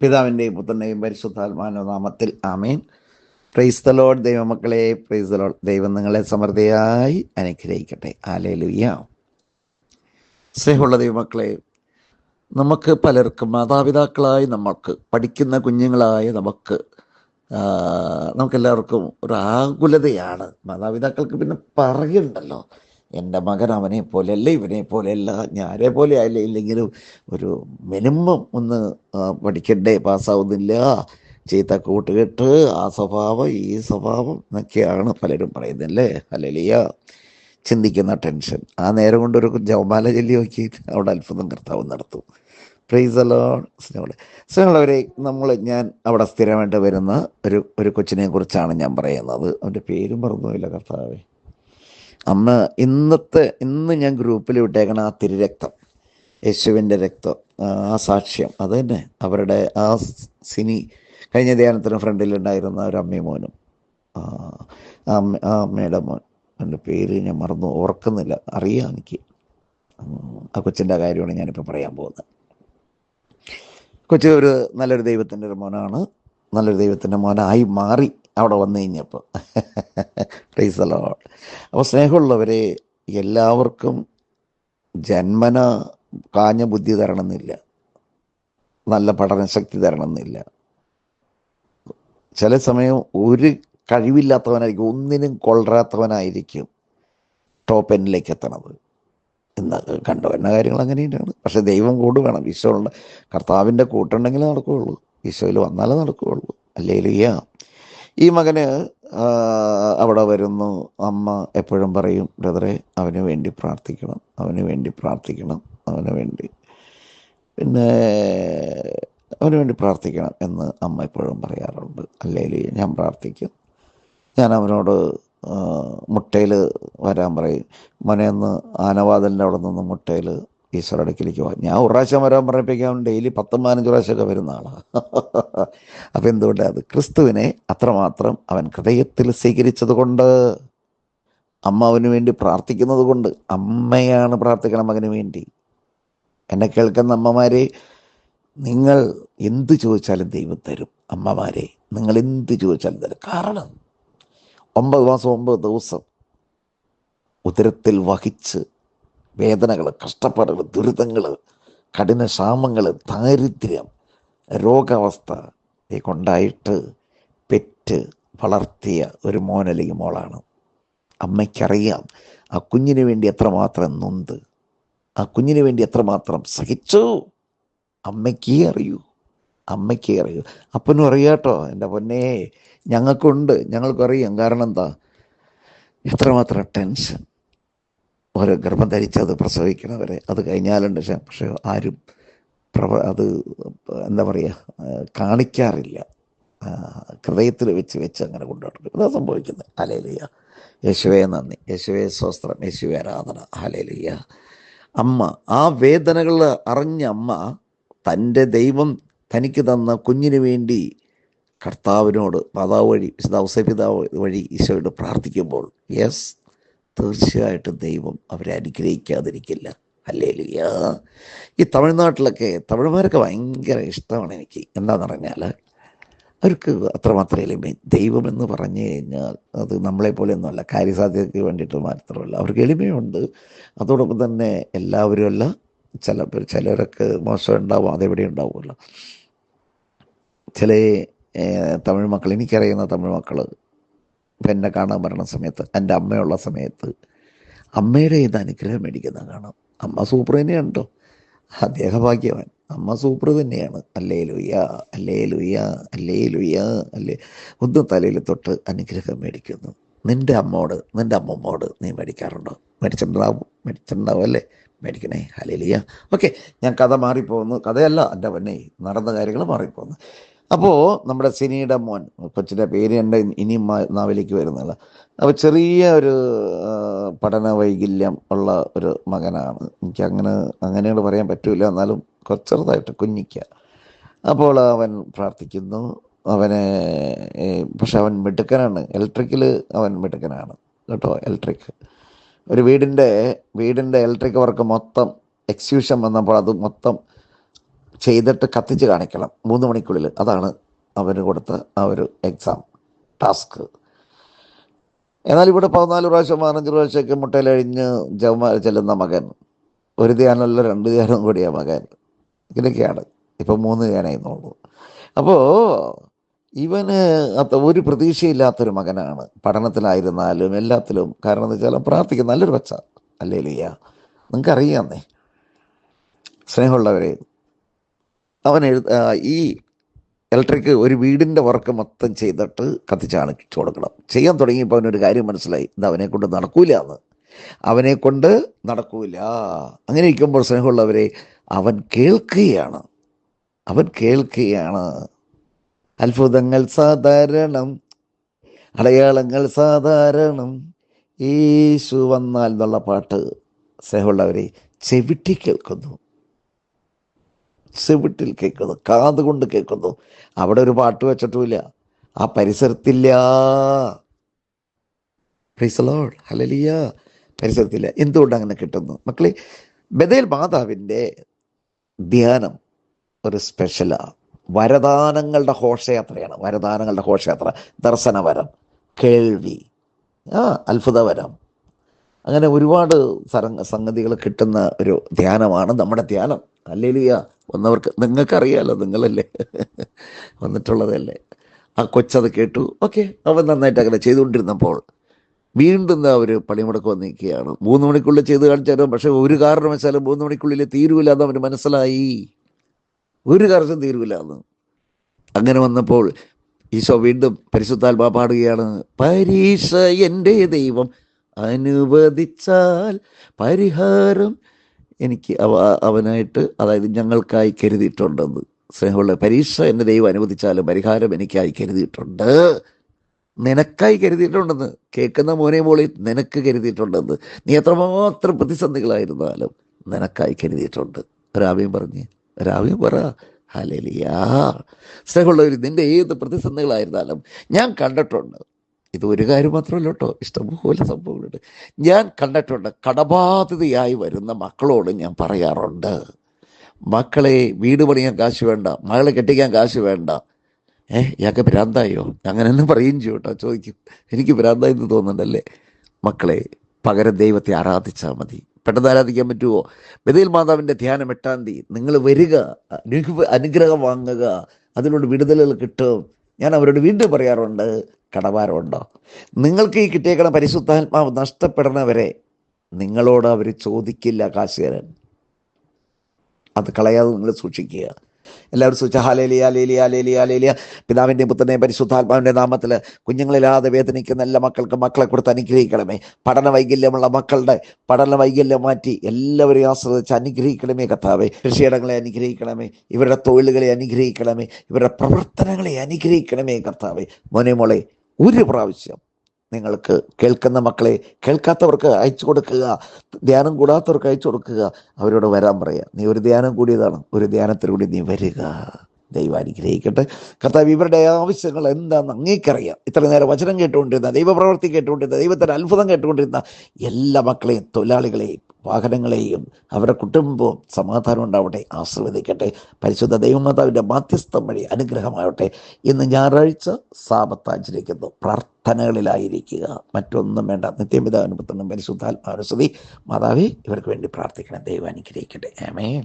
പിതാവിന്റെയും പുത്രന്റെയും പരിശുദ്ധാത്മാനോ നാമത്തിൽ ആമേൻ. പ്രൈസ് ദ ലോഡ് ദൈവമക്കളെ. പ്രൈസ് ദ ലോഡ് ദൈവം നിങ്ങളെ സമൃദ്ധിയായി അനുഗ്രഹിക്കട്ടെ. ആലേലുയ്യ സ്നേഹമുള്ള ദൈവമക്കളെ നമുക്ക് പലർക്കും മാതാപിതാക്കളായി നമ്മൾക്ക് പഠിക്കുന്ന കുഞ്ഞുങ്ങളായ നമുക്ക് നമുക്കെല്ലാവർക്കും ഒരു ആകുലതയാണ്. മാതാപിതാക്കൾക്ക് പിന്നെ പറയുണ്ടല്ലോ. എന്റെ മകൻ അവനെ പോലെയല്ല ഇവനെ പോലെയല്ല ഞാനെ പോലെ ആയില്ല ഇല്ലെങ്കിലും ഒരു മിനിമം ഒന്ന് പഠിക്കണ്ടേ പാസ്സാവുന്നില്ല. ചീത്ത കൂട്ടുകെട്ട് ആ സ്വഭാവം ഈ സ്വഭാവം എന്നൊക്കെയാണ് പലരും പറയുന്നത് അല്ലേ അല്ലലിയ ചിന്തിക്കുന്ന ടെൻഷൻ. ആ നേരം കൊണ്ട് ഒരു ജവമാല ചൊല്ലി നോക്കി അവിടെ അത്ഭുതം കർത്താവ് നടത്തും. പ്രൈസ് അലോൺ സ്നേഹമുള്ള സ്നേഹമുള്ളവരെ നമ്മൾ ഞാൻ അവിടെ സ്ഥിരമായിട്ട് വരുന്ന ഒരു ഒരു കൊച്ചിനെ കുറിച്ചാണ് ഞാൻ പറയുന്നത്. അവന്റെ പേരും മറന്നുമില്ല കർത്താവേ. അമ്മ ഇന്നത്തെ ഇന്ന് ഞാൻ ഗ്രൂപ്പിൽ വിട്ടേക്കണ ആ തിരുരക്തം യേശുവിന്റെ രക്തം ആ സാക്ഷ്യം അത് തന്നെ അവരുടെ ആ സിനി കഴിഞ്ഞ ധ്യാനത്തിന് ഫ്രണ്ടിലുണ്ടായിരുന്ന ഒരു അമ്മയും മോനും. ആ ആ അമ്മ ആ അമ്മയുടെ മോൻ എന്റെ പേര് ഞാൻ മറന്നു ഓർക്കുന്നില്ല അറിയാം എനിക്ക്. ആ കൊച്ചിന്റെ കാര്യമാണ് ഞാനിപ്പോൾ പറയാൻ പോകുന്നത്. കൊച്ചു ഒരു നല്ലൊരു ദൈവത്തിന്റെ ഒരു മോനാണ്. നല്ലൊരു ദൈവത്തിന്റെ മോനായി മാറി. അവിടെ വന്നു കഴിഞ്ഞപ്പോൾ പ്ലീസ് അല്ലോ അപ്പോൾ സ്നേഹമുള്ളവരെ എല്ലാവർക്കും ജന്മന കാഞ്ഞ ബുദ്ധി തരണമെന്നില്ല. നല്ല പഠനശക്തി തരണമെന്നില്ല. ചില സമയം ഒരു കഴിവില്ലാത്തവനായിരിക്കും ഒന്നിനും കൊള്ളരാത്തവനായിരിക്കും ടോപ്പ് എന്നിലേക്ക് എത്തണത് എന്ന് കണ്ടു. എന്ന കാര്യങ്ങൾ അങ്ങനെയാണ്. പക്ഷെ ദൈവം കൂട് വേണം. ഈശോയുടെ കർത്താവിന്റെ കൂട്ടുണ്ടെങ്കിലേ നടക്കുകയുള്ളൂ. ഈശോയിൽ വന്നാലേ നടക്കുകയുള്ളൂ. അല്ലേലുയ്യ ഈ മകന് അവിടെ വരുന്നു. അമ്മ എപ്പോഴും പറയും ബ്രദറെ അവന് വേണ്ടി പ്രാർത്ഥിക്കണം. അവന് വേണ്ടി പ്രാർത്ഥിക്കണം. അവന് വേണ്ടി. പിന്നെ അവന് വേണ്ടി പ്രാർത്ഥിക്കണം എന്ന് അമ്മ എപ്പോഴും പറയാറുണ്ട്. അല്ലെങ്കിൽ ഞാൻ പ്രാർത്ഥിക്കും. ഞാൻ അവനോട് മുട്ടയിൽ വരാൻ പറയും. മോനെ ഒന്ന് ആനവാതിലിന്റെ അവിടെ നിന്ന് മുട്ടയിൽ ഈശ്വര അടുക്കിലേക്ക് പോകാം ഞാൻ ഒരു പ്രാവശ്യം വരാൻ പറഞ്ഞപ്പോഴേക്കും അവൻ ഡെയിലി പത്തും പതിനഞ്ച് പ്രാവശ്യമൊക്കെ വരുന്ന ആളാണ് അപ്പം എന്തുകൊണ്ട് അത്? ക്രിസ്തുവിനെ അത്രമാത്രം അവൻ ഹൃദയത്തിൽ സ്വീകരിച്ചത് കൊണ്ട് അമ്മ അവന് വേണ്ടി പ്രാർത്ഥിക്കുന്നത് കൊണ്ട് അമ്മയാണ് പ്രാർത്ഥിക്കണം മകന് വേണ്ടി. എന്നെ കേൾക്കുന്ന അമ്മമാരെ നിങ്ങൾ എന്ത് ചോദിച്ചാലും ദൈവം തരും. അമ്മമാരെ നിങ്ങൾ എന്ത് ചോദിച്ചാലും തരും. കാരണം ഒമ്പത് മാസം ഒമ്പത് ദിവസം ഉദരത്തിൽ വഹിച്ച് വേദനകൾ കഷ്ടപ്പാടുകൾ ദുരിതങ്ങൾ കഠിന ക്ഷാമങ്ങൾ ദാരിദ്ര്യം രോഗാവസ്ഥ കൊണ്ടായിട്ട് പെറ്റ് വളർത്തിയ ഒരു മോനല്ലെങ്കിൽ മോളാണ്. അമ്മയ്ക്കറിയാം ആ കുഞ്ഞിന് വേണ്ടി എത്രമാത്രം നൊന്ത് ആ കുഞ്ഞിന് വേണ്ടി എത്രമാത്രം സഹിച്ചു. അമ്മയ്ക്കേ അറിയൂ അമ്മയ്ക്കേ അറിയൂ. അപ്പനും അറിയാട്ടോ എന്റെ പൊന്നേ ഞങ്ങൾക്കുണ്ട് ഞങ്ങൾക്കറിയാം. കാരണം എന്താ? എത്രമാത്രം ടെൻഷൻ ഓരോ ഗർഭം ധരിച്ചത് പ്രസവിക്കണവരെ. അത് കഴിഞ്ഞാലുണ്ട് പക്ഷേ ആരും പ്രവ അത് എന്താ പറയുക കാണിക്കാറില്ല. ഹൃദയത്തിൽ വെച്ച് വെച്ച് അങ്ങനെ കൊണ്ടുപോകും ഇതാ സംഭവിക്കുന്നത്. ഹലേലിയ യേശുവേ നന്ദി. യേശുവേ സ്വസ്ത്രം. യേശുവെ ആരാധന. ഹലേലിയ അമ്മ ആ വേദനകൾ അറിഞ്ഞ അമ്മ തന്റെ ദൈവം തനിക്ക് തന്ന കുഞ്ഞിന് വേണ്ടി കർത്താവിനോട് മാതാവ് വഴി വിശുദ്ധ ഔസപിതാവ് വഴി ഈശോയോട് പ്രാർത്ഥിക്കുമ്പോൾ യെസ് തീർച്ചയായിട്ടും ദൈവം അവരെ അനുഗ്രഹിക്കാതിരിക്കില്ല. അല്ലേ ഈ തമിഴ്നാട്ടിലൊക്കെ തമിഴ്മാരൊക്കെ ഭയങ്കര ഇഷ്ടമാണ് എനിക്ക്. എന്താന്ന് പറഞ്ഞാൽ അവർക്ക് അത്രമാത്രമേ എളിമ ദൈവം എന്ന് പറഞ്ഞു കഴിഞ്ഞാൽ അത് നമ്മളെ പോലെയൊന്നുമല്ല. കാര്യസാധ്യതയ്ക്ക് വേണ്ടിയിട്ട് മാത്രമല്ല. അവർക്ക് എളിമയുണ്ട്. അതോടൊപ്പം തന്നെ എല്ലാവരും അല്ല ചില ചിലരൊക്കെ മോശം ഉണ്ടാവും അതെവിടെ ഉണ്ടാവുമല്ലോ. ചില തമിഴ് മക്കൾ എനിക്കറിയുന്ന തമിഴ് മക്കൾ ഇപ്പം എന്നെ കാണാൻ വരണ സമയത്ത് എന്റെ അമ്മയുള്ള സമയത്ത് അമ്മയുടെ ഇത് അനുഗ്രഹം മേടിക്കുന്ന കാണാം. അമ്മ സൂപ്പർ തന്നെയാണ് കേട്ടോ അദ്ദേഹം ഭാഗ്യവാൻ. അമ്മ സൂപ്പർ തന്നെയാണ്. അല്ലേ ലുയ്യ അല്ലേ ലുയ്യ അല്ലേ. ലുയ്യ അല്ലേ ഒന്ന് തലയിൽ തൊട്ട് അനുഗ്രഹം മേടിക്കുന്നു. നിന്റെ അമ്മോട് നിന്റെ അമ്മമ്മോട് നീ മേടിക്കാറുണ്ടോ? മേടിച്ചിട്ടുണ്ടാവും മേടിച്ചിട്ടുണ്ടാവും അല്ലേ? മേടിക്കണേ. ഹലേലിയ ഓക്കെ ഞാൻ കഥ മാറിപ്പോകുന്നു. കഥയല്ല എന്റെ പൊന്നെ നടന്ന കാര്യങ്ങൾ മാറിപ്പോകുന്നു. അപ്പോൾ നമ്മുടെ സിനിയുടെ മോൻ കൊച്ചിന്റെ പേര് എന്റെ ഇനി നാവിലേക്ക് വരുന്നില്ല. അപ്പോൾ ചെറിയ ഒരു പഠന വൈകല്യം ഉള്ള ഒരു മകനാണ്. എനിക്ക് അങ്ങനെ അങ്ങനെയാണ് പറയാൻ പറ്റൂല. എന്നാലും ചെറുതായിട്ട് കുഞ്ഞിക്ക. അപ്പോൾ അവൻ പ്രാർത്ഥിക്കുന്നു. അവനെ പക്ഷെ അവൻ മിടുക്കനാണ്. ഇലക്ട്രിക്കിൽ അവൻ മിടുക്കനാണ്. കേട്ടോ ഇലക്ട്രിക്. ഒരു വീടിന്റെ വീടിന്റെ ഇലക്ട്രിക് വർക്ക് മൊത്തം എക്സ്ക്യൂഷൻ വന്നപ്പോൾ അത് മൊത്തം ചെയ്തിട്ട് കത്തിച്ച് കാണിക്കണം. മൂന്ന് മണിക്കുള്ളിൽ. അതാണ് അവന് കൊടുത്ത ആ ഒരു എക്സാം ടാസ്ക് എന്നാൽ ഇവിടെ പതിനാല് പ്രാവശ്യം പതിനഞ്ച് പ്രാവശ്യമൊക്കെ മുട്ടയിലഴിഞ്ഞ് ജവമാർ ചെല്ലുന്ന മകൻ. ഒരു ധ്യാനമല്ല രണ്ട് ധ്യാനം കൂടിയ മകൻ. ഇങ്ങനെയൊക്കെയാണ്. ഇപ്പം മൂന്ന് ധ്യാനമായിരുന്നുള്ളൂ അപ്പോൾ ഇവന് ഒരു പ്രതീക്ഷയില്ലാത്തൊരു മകനാണ്. പഠനത്തിലായിരുന്നാലും എല്ലാത്തിലും. കാരണം എന്ന് വെച്ചാൽ പ്രാർത്ഥിക്കും നല്ലൊരു പച്ച അല്ലേ ലിയ നിങ്ങൾക്കറിയാന്നേ. സ്നേഹമുള്ളവരെ അവൻ എഴുത ഈ ഇലക്ട്രിക് ഒരു വീടിന്റെ വർക്ക് മൊത്തം ചെയ്തിട്ട് കത്തിച്ചാണ് കൊടുക്കണം. ചെയ്യാൻ തുടങ്ങിയപ്പോൾ അവനൊരു കാര്യം മനസ്സിലായി. ഇത് അവനെ കൊണ്ട് നടക്കൂല എന്ന്. അവനെ കൊണ്ട് നടക്കൂല. അങ്ങനെ ഇരിക്കുമ്പോൾ സ്നേഹമുള്ളവരെ അവൻ കേൾക്കുകയാണ്. അവൻ കേൾക്കുകയാണ്. അത്ഭുതങ്ങൾ സാധാരണം അടയാളങ്ങൾ സാധാരണം. യേശു വന്നാൽ എന്നുള്ള പാട്ട് സ്നേഹമുള്ളവരെ ചെവിട്ടി കേൾക്കുന്നു. ചെവിട്ടിൽ കേൾക്കുന്നു കാതുകൊണ്ട് കേൾക്കുന്നു. അവിടെ ഒരു പാട്ട് വെച്ചിട്ടുമില്ല. ആ പരിസരത്തില്ല. പ്രീസലോഡ് ഹലലിയ പരിസരത്തില്ല. എന്തുകൊണ്ട് അങ്ങനെ കിട്ടുന്നു? മക്കളെ ബദേൽ മാതാവിന്റെ ധ്യാനം ഒരു സ്പെഷ്യലാണ് വരദാനങ്ങളുടെ ഘോഷയാത്രയാണ്. വരദാനങ്ങളുടെ ഘോഷയാത്ര. ദർശനവരം കേൾവി ആ അത്ഭുതവരം. അങ്ങനെ ഒരുപാട് സംഗതികൾ കിട്ടുന്ന ഒരു ധ്യാനമാണ് നമ്മുടെ ധ്യാനം. അല്ലേലിയ വന്നവർക്ക് നിങ്ങൾക്കറിയാലോ നിങ്ങളല്ലേ? വന്നിട്ടുള്ളതല്ലേ? ആ കൊച്ചത് കേട്ടു. ഓക്കെ അവൻ നന്നായിട്ട് അങ്ങനെ ചെയ്തുകൊണ്ടിരുന്നപ്പോൾ വീണ്ടും അവർ പണിമുടക്കം വന്നിരിക്കുകയാണ്. മൂന്ന് മണിക്കുള്ളിൽ ചെയ്ത് കാണിച്ചാലും? പക്ഷേ ഒരു കാരണവശാലും മൂന്ന് മണിക്കുള്ളിൽ തീരുവില്ല എന്ന് അവന് മനസ്സിലായി. ഒരു കാരണവും തീരുവില്ല എന്ന്. അങ്ങനെ വന്നപ്പോൾ ഈശോ വീണ്ടും പരിശുദ്ധാത്മാ പാടുകയാണ് പരീക്ഷ എന്റെ ദൈവം അനുവദിച്ചാൽ പരിഹാരം എനിക്ക് അവ അവനായിട്ട് അതായത് ഞങ്ങൾക്കായി കരുതിയിട്ടുണ്ടെന്ന്. സ്നേഹമുള്ള പരീക്ഷ എന്റെ ദൈവം അനുവദിച്ചാലും പരിഹാരം എനിക്കായി കരുതിയിട്ടുണ്ട്. നിനക്കായി കരുതിയിട്ടുണ്ടെന്ന്. കേൾക്കുന്ന മോനെ മോളി നിനക്ക് കരുതിയിട്ടുണ്ടെന്ന്. നീ എത്രമാത്രം പ്രതിസന്ധികളായിരുന്നാലും നിനക്കായി കരുതിയിട്ടുണ്ട്. രാവിയും പറഞ്ഞ് രാവിയും പറ. ഹലലിയാ സ്നേഹമുള്ളവർ നിന്റെ ഏത് പ്രതിസന്ധികളായിരുന്നാലും ഞാൻ കണ്ടിട്ടുണ്ട്. ഇത് ഒരു കാര്യം മാത്രമല്ല കേട്ടോ. ഇഷ്ടംപോലെ സംഭവങ്ങളുണ്ട്. ഞാൻ കണ്ടിട്ടുണ്ട് കടബാധിതയായി വരുന്ന മക്കളോട് ഞാൻ പറയാറുണ്ട്. മക്കളെ വീട് പണിയാൻ കാശ് വേണ്ട മകളെ കെട്ടിക്കാൻ കാശ് വേണ്ട. ഏ ഇയാൾക്ക് ഭ്രാന്തായോ? അങ്ങനെ തന്നെ പറയും കേട്ടോ ചോദിക്കും. എനിക്ക് ഭ്രാന്തായി എന്ന് തോന്നുന്നുണ്ടല്ലേ? മക്കളെ പകരം ദൈവത്തെ ആരാധിച്ചാൽ മതി. പെട്ടെന്ന് ആരാധിക്കാൻ പറ്റുമോ ബദയിൽ മാതാവിന്റെ ധ്യാനം എട്ടാം തീയതി. നിങ്ങൾ വരിക അനുഗ്രഹം വാങ്ങുക അതിനോട് വിടുതലുകൾ കിട്ടും. ഞാൻ അവരോട് വീണ്ടും പറയാറുണ്ട് കടവാരമുണ്ടോ നിങ്ങൾക്ക് ഈ കിട്ടിയേക്കണ പരിശുദ്ധാത്മാവ് നഷ്ടപ്പെടണവരെ നിങ്ങളോട് അവർ ചോദിക്കില്ല കാശുകാരൻ അത് കളയാതെ നിങ്ങൾ സൂക്ഷിക്കുക. എല്ലാവരും സൂക്ഷിച്ച ഹാലേലിയ ലേലിയ ലേലിയ ലേലിയ പിതാവിന്റെ പുത്രനെ പരിശുദ്ധാത്മാവിന്റെ നാമത്തിൽ കുഞ്ഞുങ്ങളില്ലാതെ വേദനിക്കുന്ന എല്ലാ മക്കൾക്കും മക്കളെ കൊടുത്ത് അനുഗ്രഹിക്കണമേ. പഠന വൈകല്യമുള്ള മക്കളുടെ പഠന വൈകല്യം മാറ്റി എല്ലാവരെയും ആശ്രയിച്ച് അനുഗ്രഹിക്കണമേ കർത്താവെ. കൃഷിയിടങ്ങളെ അനുഗ്രഹിക്കണമേ ഇവരുടെ തൊഴിലുകളെ അനുഗ്രഹിക്കണമേ ഇവരുടെ പ്രവർത്തനങ്ങളെ അനുഗ്രഹിക്കണമേ കർത്താവെ. മോനെ മോളെ ഒരു പ്രാവശ്യം നിങ്ങൾക്ക് കേൾക്കുന്ന മക്കളെ കേൾക്കാത്തവർക്ക് അയച്ചു കൊടുക്കുക ധ്യാനം കൂടാത്തവർക്ക് അയച്ചു കൊടുക്കുക അവരോട് വരാൻ പറയുക നീ ഒരു ധ്യാനം കൂടിയതാണ് ഒരു ധ്യാനത്തിലൂടെ നീ വരിക. ദൈവം അനുഗ്രഹിക്കട്ടെ. കർത്താവ് ഇവരുടെ ആവശ്യങ്ങൾ എന്താണെന്ന് അങ്ങേക്കറിയാം. ഇത്ര നേരം വചനം കേട്ടുകൊണ്ടിരുന്ന ദൈവപ്രവർത്തി കേട്ടുകൊണ്ടിരുന്ന ദൈവത്തിന്റെ അത്ഭുതം കേട്ടുകൊണ്ടിരുന്ന എല്ലാ മക്കളെയും തൊഴിലാളികളെയും വാഹനങ്ങളെയും അവരുടെ കുടുംബവും സമാധാനം ഉണ്ടാവട്ടെ ആശീർവദിക്കട്ടെ. പരിശുദ്ധ ദൈവമാതാവിന്റെ മാധ്യസ്ഥം വഴി അനുഗ്രഹമാവട്ടെ. ഇന്ന് ഞായറാഴ്ച സാപത്താചരിക്കുന്നു പ്രാർത്ഥനകളിലായിരിക്കുക. മറ്റൊന്നും വേണ്ട. നിത്യപിതാവിനും പുത്രനും പരിശുദ്ധാത്മാനുസതി മാതാവേ ഇവർക്ക് വേണ്ടി പ്രാർത്ഥിക്കണം. ദൈവം അനുഗ്രഹിക്കട്ടെ. ആമേൻ.